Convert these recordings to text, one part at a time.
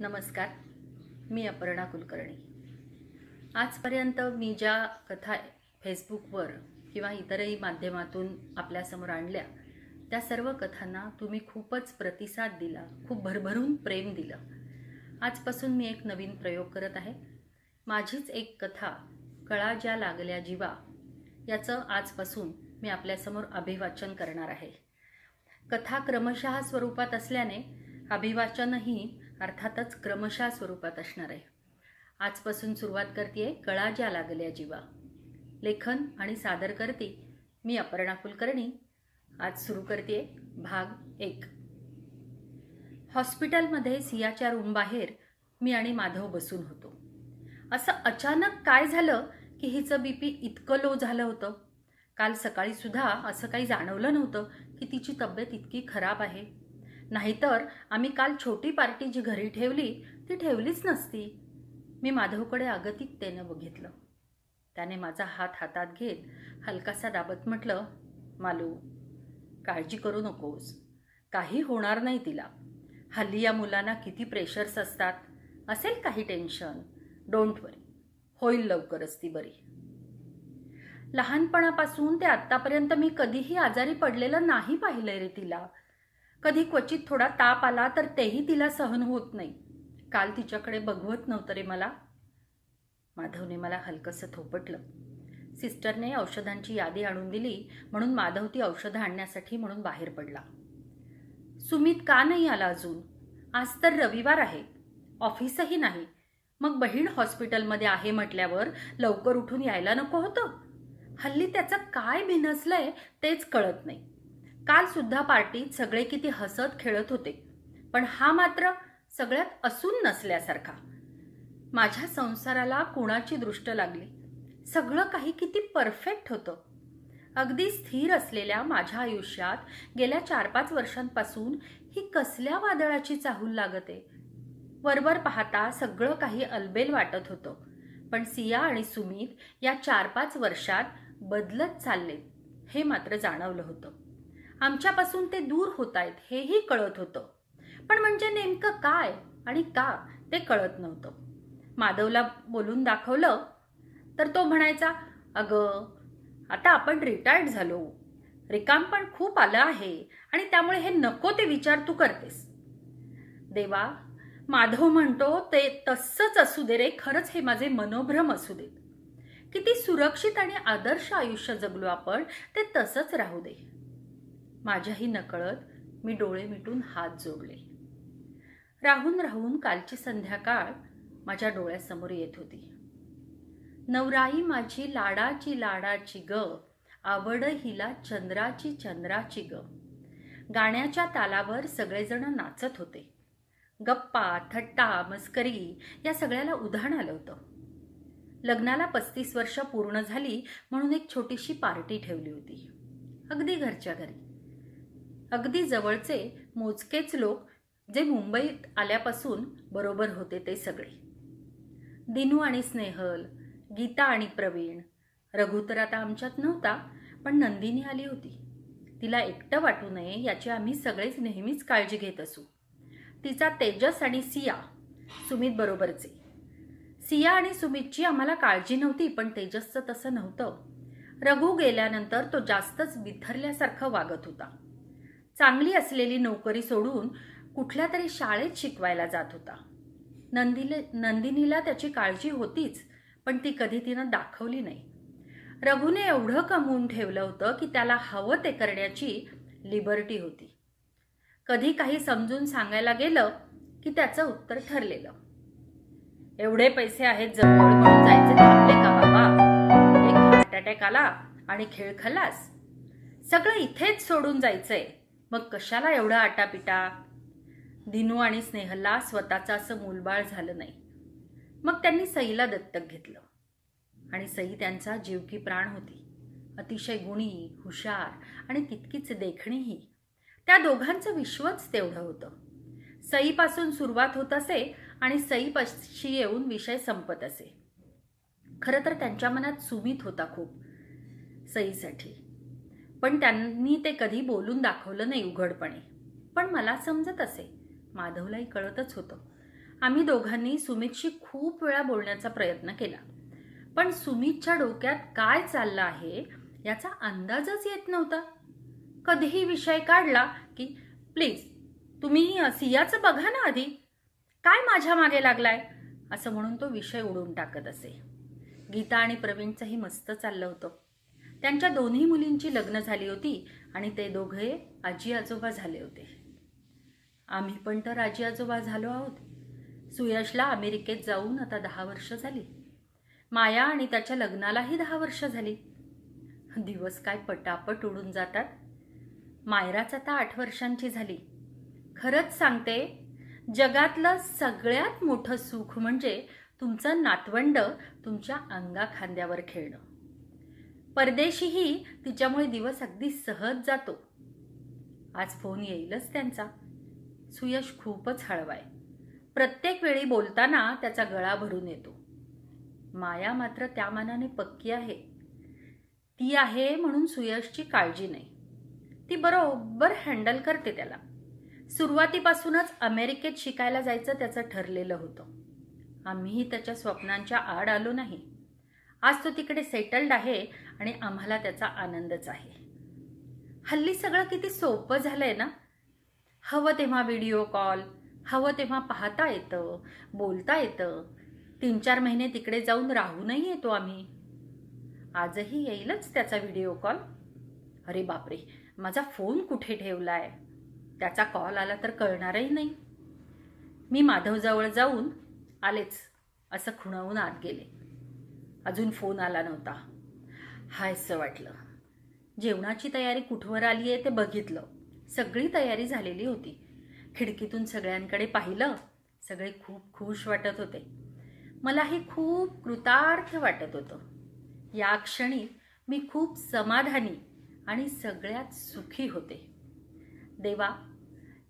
नमस्कार मी अपर्णा कुलकर्णी. आजपर्यंत मी ज्या कथा फेसबुकवर किंवा इतरही माध्यमातून आपल्यासमोर आणल्या त्या सर्व कथांना तुम्ही खूपच प्रतिसाद दिला खूप भरभरून प्रेम दिलं. आजपासून मी एक नवीन प्रयोग करत आहे. माझीच एक कथा कळा ज्या लागल्या जीवा याचं आजपासून मी आपल्यासमोर अभिवाचन करणार आहे. कथा क्रमशः स्वरूपात असल्याने अभिवाचनही अर्थातच क्रमशः स्वरूपात असणार आहे. आजपासून सुरुवात करते कळा ज्या लागल्या जीवा. लेखन आणि सादर करते मी अपर्णा कुलकर्णी. आज सुरू करते भाग एक. हॉस्पिटलमध्ये सियाच्या रूमबाहेर मी आणि माधव बसून होतो. असं अचानक काय झालं की हिचं बीपी इतकं लो झालं होतं? काल सकाळीसुद्धा असं काही जाणवलं नव्हतं की तिची तब्येत इतकी खराब आहे. नाहीतर आम्ही काल छोटी पार्टी जी घरी ठेवली ती ठेवलीच नसती. मी माधवकडे अगतिकतेनं बघितलं. त्याने माझा हात हातात घेत हलकासा दाबत म्हटलं मालू काळजी करू नकोस. काही होणार नाही तिला. हल्ली या मुलांना किती प्रेशर्स असतात. असेल काही टेन्शन डोंट वरी होईल लवकरच ती बरी. लहानपणापासून ते आत्तापर्यंत मी कधीही आजारी पडलेलं नाही पाहिलंय रे तिला. कधी क्वचित थोडा ताप आला तर तेही तिला सहन होत नाही. काल तिच्याकडे बघवत नव्हतं रे मला. माधवने मला हलकंसं थोपटलं. सिस्टरने औषधांची यादी आणून दिली म्हणून माधव ती औषधं आणण्यासाठी म्हणून बाहेर पडला. सुमित का नाही आला अजून? आज तर रविवार आहे. ऑफिसही नाही. मग बहीण हॉस्पिटलमध्ये आहे म्हटल्यावर लवकर उठून यायला नको होतं? हल्ली त्याचं काय भिनसलंय तेच कळत नाही. काल सुद्धा पार्टीत सगळे किती हसत खेळत होते. पण हा मात्र सगळ्यात असून नसल्यासारखा. माझ्या संसाराला कुणाची दृष्ट लागली? सगळं काही किती परफेक्ट होतं? अगदी स्थिर असलेल्या माझ्या आयुष्यात गेल्या चार पाच वर्षांपासून ही कसल्या वादळाची चाहूल लागते? वरवर पाहता सगळं काही अलबेल वाटत होतं. पण सिया आणि सुमित या चार पाच वर्षात बदलत चालले हे मात्र जाणवलं होतं. आमच्यापासून ते दूर होत आहेत हेही कळत होतं. पण म्हणजे नेमकं काय आणि का ते कळत नव्हतं. माधवला बोलून दाखवलं तर तो म्हणायचा अगं आता आपण रिटायर्ड झालो. रिकाम पण खूप आलं आहे आणि त्यामुळे हे नको ते विचार तू करतेस. देवा माधव म्हणतो ते तसंच असू दे रे खरंच हे माझे मनोभ्रम असू देत. किती सुरक्षित आणि आदर्श आयुष्य जगलो आपण ते तसंच राहू दे. माझ्याही नकळत मी डोळे मिटून हात जोडले. राहून राहून कालची संध्याकाळ माझ्या डोळ्यासमोर येत होती. नवराई माझी लाडाची लाडाची ग आवड हिला चंद्राची चंद्राची ग. गाण्याच्या तालावर सगळेजण नाचत होते. गप्पा थट्टा मस्करी या सगळ्याला उधाण आलं होतं. लग्नाला पस्तीस वर्ष पूर्ण झाली म्हणून एक छोटीशी पार्टी ठेवली होती. अगदी घरच्या घरी. अगदी जवळचे मोजकेच लोक जे मुंबईत आल्यापासून बरोबर होते ते सगळे. दिनू आणि स्नेहल गीता आणि प्रवीण. रघु तर आता आमच्यात नव्हता पण नंदिनी आली होती. तिला एकटं वाटू नये याची आम्ही सगळेच नेहमीच काळजी घेत असू. तिचा तेजस आणि सिया सुमित बरोबरचे. सिया आणि सुमितची आम्हाला काळजी नव्हती पण तेजसचं तसं नव्हतं. रघु गेल्यानंतर तो जास्तच बिथरल्यासारखं वागत होता. चांगली असलेली नोकरी सोडून कुठल्या तरी शाळेत शिकवायला जात होता. नंदिले नंदिनीला त्याची काळजी होतीच पण ती कधी तिनं दाखवली नाही. रघुने एवढं कमवून ठेवलं होतं की त्याला हवं ते करण्याची लिबर्टी होती. कधी काही समजून सांगायला गेलं की त्याचं उत्तर ठरलेलं. एवढे पैसे आहेत जवळ म्हणून जायचे थांबले का बाबा? एक हार्ट अटॅक आला आणि खेळ खलास सगळं इथेच सोडून जायचंय. मग कशाला एवढा आटापिटा? दिनू आणि स्नेहला स्वतःचं असं मूलबाळ झालं नाही. मग त्यांनी सईला दत्तक घेतलं. आणि सई त्यांचा जीवकी प्राण होती. अतिशय गुणी हुशार आणि तितकीच देखणीही. त्या दोघांचं विश्वच तेवढं होतं. सईपासून सुरुवात होत असे आणि सईपाशी येऊन विषय संपत असे. खरं तर त्यांच्या मनात सुमित होता खूप सईसाठी. पण त्यांनी ते कधी बोलून दाखवलं नाही उघडपणे. पण मला समजत असे. माधवलाही कळतच होतं. आम्ही दोघांनी सुमितशी खूप वेळा बोलण्याचा प्रयत्न केला. पण सुमितच्या डोक्यात काय चाललं आहे याचा अंदाजच येत नव्हता. कधीही विषय काढला की प्लीज तुम्ही सियाचं बघा ना आधी. काय माझ्या मागे लागलाय? असं म्हणून तो विषय उडून टाकत असे. गीता आणि प्रवीणचंही मस्त चाललं होतं. त्यांच्या दोन्ही मुलींची लग्न झाली होती आणि ते दोघे आजी आजोबा झाले होते. आम्ही पण तर आजी आजोबा झालो आहोत. सुयशला अमेरिकेत जाऊन आता दहा वर्ष झाली. माया आणि त्याच्या लग्नालाही दहा वर्ष झाली. दिवस काय पटापट उडून जातात. मायराच आता आठ वर्षांची झाली. खरंच सांगते जगातलं सगळ्यात मोठं सुख म्हणजे तुमचं नातवंड तुमच्या अंगा खांद्यावर खेळणं. परदेशीही तिच्यामुळे दिवस अगदी सहज जातो. आज फोन येईलच त्यांचा. सुयश खूपच हळवाय. प्रत्येक वेळी बोलताना त्याचा गळा भरून येतो. माया मात्र त्या मानाने पक्की आहे. ती आहे म्हणून सुयशची काळजी नाही. ती बरोबर हँडल करते त्याला. सुरुवातीपासूनच अमेरिकेत शिकायला जायचं त्याचं ठरलेलं होतं. आम्हीही त्याच्या स्वप्नांच्या आड आलो नाही. आज तो तिकडे सेटल्ड आहे आणि आम्हाला त्याचा आनंदच आहे. हल्ली सगळं किती सोपं झालं आहे ना? हवं तेव्हा व्हिडिओ कॉल हवं तेव्हा पाहता येतं बोलता येतं. तीन चार महिने तिकडे जाऊन राहूनही येतो आम्ही. आजही येईलच त्याचा व्हिडिओ कॉल अरे बापरे माझा फोन कुठे ठेवला आहे त्याचा कॉल आला तर कळणारही नाही. मी माधवजवळ जाऊन आलेच असं खुणावून आत गेले. अजून फोन आला नव्हता. हायसं वाटलं. जेवणाची तयारी कुठवर आली आहे ते बघितलं. सगळी तयारी झालेली होती. खिडकीतून सगळ्यांकडे पाहिलं. सगळे खूप खुश वाटत होते. मलाही खूप कृतार्थ वाटत होतं. या क्षणी मी खूप समाधानी आणि सगळ्यात सुखी होते. देवा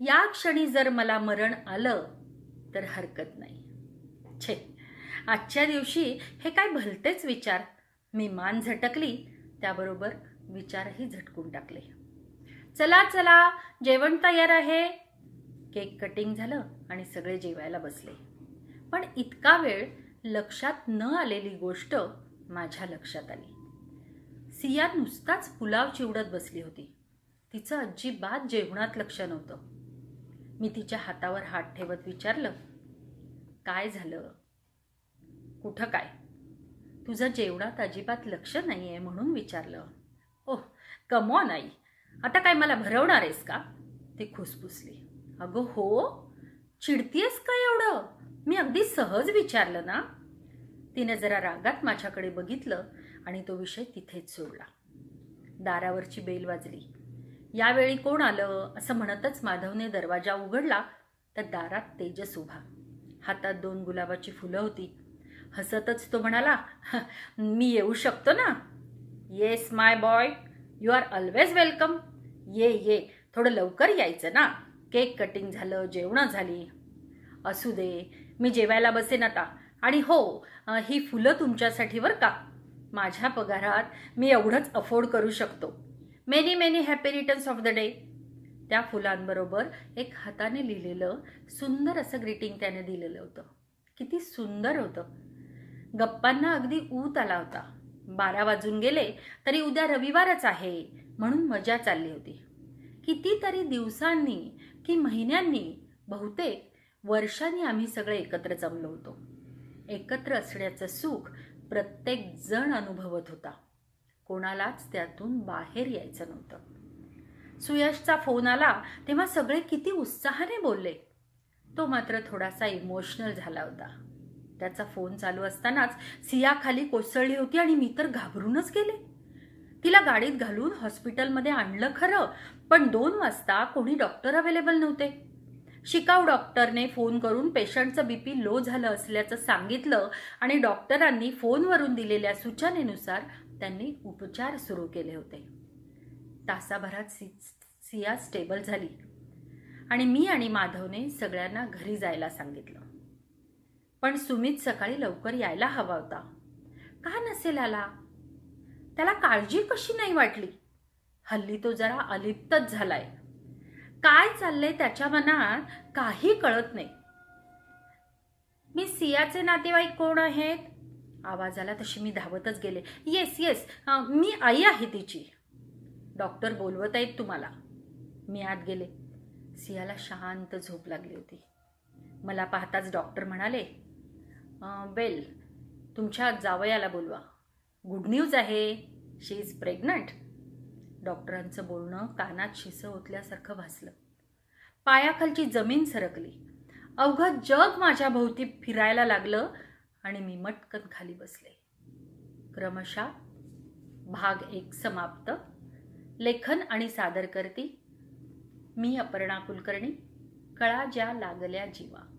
या क्षणी जर मला मरण आलं तर हरकत नाही. छे. आजच्या दिवशी हे काय भलतेच विचार. मी मान झटकली त्याबरोबर विचारही झटकून टाकले. चला चला जेवण तयार आहे. केक कटिंग झालं आणि सगळे जेवायला बसले. पण इतका वेळ लक्षात न आलेली गोष्ट माझ्या लक्षात आली. सिया नुसताच पुलाव चिवडत बसली होती. तिचं अजिबात जेवणात लक्ष नव्हतं. मी तिच्या हातावर हात ठेवत विचारलं काय झालं? कुठं काय? तुझं जेवणात अजिबात लक्ष नाही आहे म्हणून विचारलं. ओह कमॉन आई. आता काय मला भरवणार आहेस का? ती खुसफुसली अगं हो. चिडतीयस का एवढं? मी अगदी सहज विचारलं ना. तिने जरा रागात माझ्याकडे बघितलं आणि तो विषय तिथेच सोडला. दारावरची बेल वाजली. यावेळी कोण आलं? असं म्हणतच माधवने दरवाजा उघडला तर दारात तेजस उभा. हातात दोन गुलाबाची फुलं होती. हसतच तो म्हणाला मी येऊ शकतो ना? Yes my boy you are always welcome ये ये. थोडं लवकर यायचं ना. केक कटिंग झालं जेवणं झाली. असू दे. मी जेवायला बसेन आता. आणि हो ही फुलं तुमच्यासाठी बरं का? माझ्या पगारात मी एवढंच अफोर्ड करू शकतो. Many many happy returns of the day त्या फुलांबरोबर एक हाताने लिहिलेलं सुंदर असं ग्रीटिंग त्याने दिलेलं होतं. किती सुंदर होतं. गप्पांना अगदी ऊत आला होता. बारा वाजून गेले तरी उद्या रविवारच आहे म्हणून मजा चालली होती. कितीतरी दिवसांनी की महिन्यांनी बहुतेक वर्षांनी आम्ही सगळे एकत्र जमलो होतो. एकत्र असण्याचं सुख प्रत्येक जण अनुभवत होता. कोणालाच त्यातून बाहेर यायचं नव्हतं. सुयशचा फोन आला तेव्हा सगळे किती उत्साहाने बोलले. तो मात्र थोडासा इमोशनल झाला होता. त्याचा फोन चालू असतानाच सिया खाली कोसळली होती आणि मी तर घाबरूनच गेले. तिला गाडीत घालून हॉस्पिटलमध्ये आणलं खरं पण दोन वाजता कोणी डॉक्टर अवेलेबल नव्हते. शिकाऊ डॉक्टरने फोन करून पेशंटचं बीपी लो झालं असल्याचं सांगितलं आणि डॉक्टरांनी फोनवरून दिलेल्या सूचनेनुसार त्यांनी उपचार सुरू केले होते. तासाभरात सि सिया स्टेबल झाली. आणि मी आणि माधवने सगळ्यांना घरी जायला सांगितलं. पण सुमित सकाळी लवकर यायला हवा होता. का नसेल आला? त्याला काळजी कशी नाही वाटली? हल्ली तो जरा अलिप्तच झालाय. काय चाललंय त्याच्या मनात काही कळत नाही. मी सियाचे नातेवाईक कोण आहेत? आवाज आला तशी मी धावतच गेले. येस येस मी आई आहे तिची. डॉक्टर बोलवत आहेत तुम्हाला. मी आत गेले. सियाला शांत झोप लागली होती. मला पाहताच डॉक्टर म्हणाले बेल तुमच्या जावयाला बोलवा. गुड न्यूज आहे शी इज प्रेग्नंट डॉक्टरांचं बोलणं कानात शिसं ओतल्यासारखं भासलं. पायाखालची जमीन सरकली. अवघं जग माझ्या भोवती फिरायला लागलं आणि मी मटकन खाली बसले. क्रमशः भाग एक समाप्त. लेखन आणि सादर करती मी अपर्णा कुलकर्णी कळा ज्या लागल्या जीवा.